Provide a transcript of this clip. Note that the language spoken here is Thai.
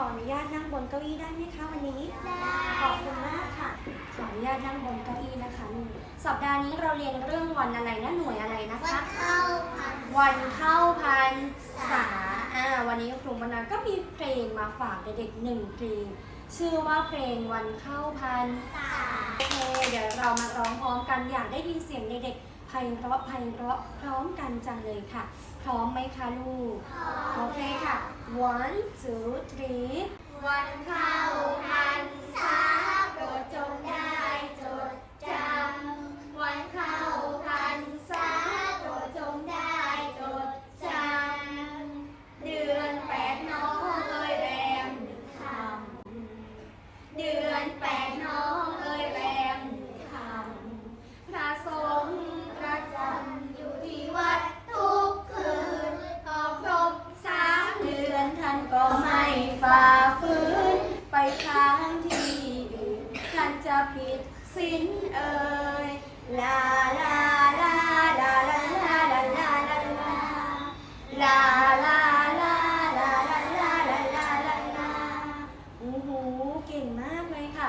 ออนุญาตนั่งบนเก้าอี้ได้ไหมคะวันนี้ขอบคุณมากค่ะ ขออนุญาตนั่งบนเก้าอี้นะคะลูกสัปดาห์นี้เราเรียนเรื่องวันอะไรนะหน่วยอะไรนะคะ วันเข้าพันษาอ่าวันนี้ครูมนาก็มีเพลงมาฝากเด็กๆหนึ่งเพลงชื่อว่าเพลงวันเข้าพันโอเคเดี๋ยวเรามาร้องพร้อมกันอยากได้ยินเสียงเด็กๆ ไพเราะไพเราะพร้อมกันจังเลยค่ะ พร้อมไหมคะลูก โอเคค่ะ one two three วันเข้า ครั้งที่อยู่ท่านจะผิดศีนเอ่ยลาลาลาลาลาลาลาลาลาลาลาลาลาลาลาลาลาลาลาโอ้โหเก่งมากเลยค่ะ